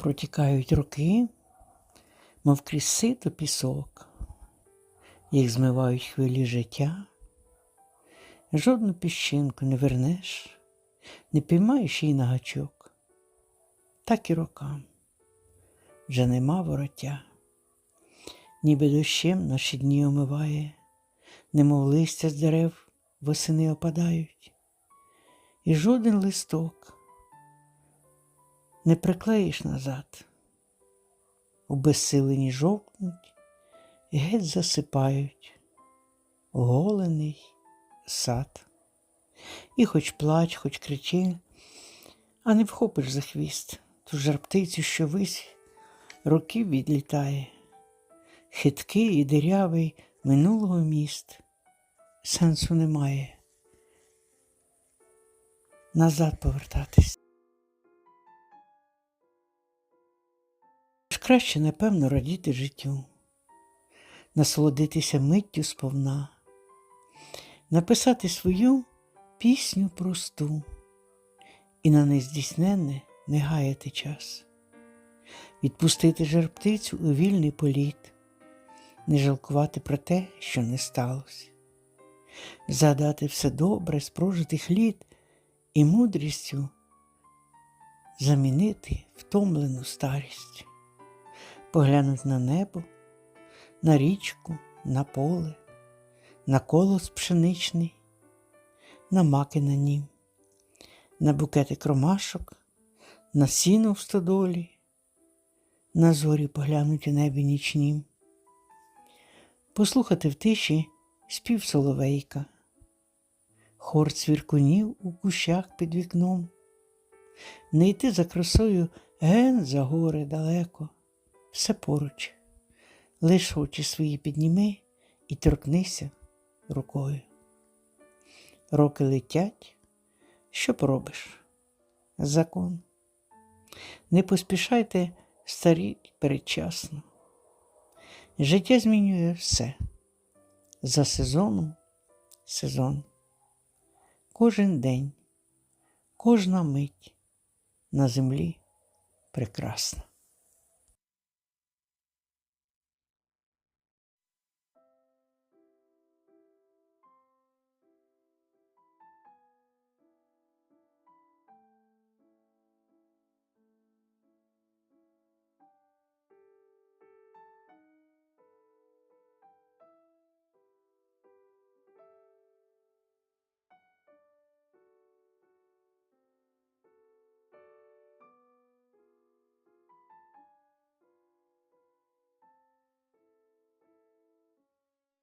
Протікають роки, мов крізь сито пісок, їх змивають хвилі життя. Жодну піщинку не вернеш, не піймаєш її на гачок, так і рокам вже нема вороття, ніби дощем наші дні омиває, немов листя з дерев восени опадають, і жоден листок не приклеїш назад, у безсилені жовкнуть і геть засипають оголений сад. І хоч плач, хоч кричи, а не вхопиш за хвіст ту жарптицю, що вись років відлітає, хиткий і дирявий минулого міст, сенсу немає назад повертатись. Краще, напевно, радіти життю, насолодитися миттю сповна, написати свою пісню просту і на нездійсненне не гаяти час, відпустити жерптицю у вільний політ, не жалкувати про те, що не сталося, згадати все добре з прожитих літ і мудрістю замінити втомлену старість, поглянуть на небо, на річку, на поле, на колос пшеничний, на маки на нім, на букети кромашок, на сіно в стодолі, на зорі поглянуть у небі нічнім, послухати в тиші спів соловейка, хор цвіркунів у кущах під вікном, не йти за красою ген за гори далеко, все поруч, лиш очі свої підніми і торкнися рукою. Роки летять, що поробиш? Закон. Не поспішайте старіть передчасно. Життя змінює все. За сезоном сезон. Кожен день, кожна мить на землі прекрасна.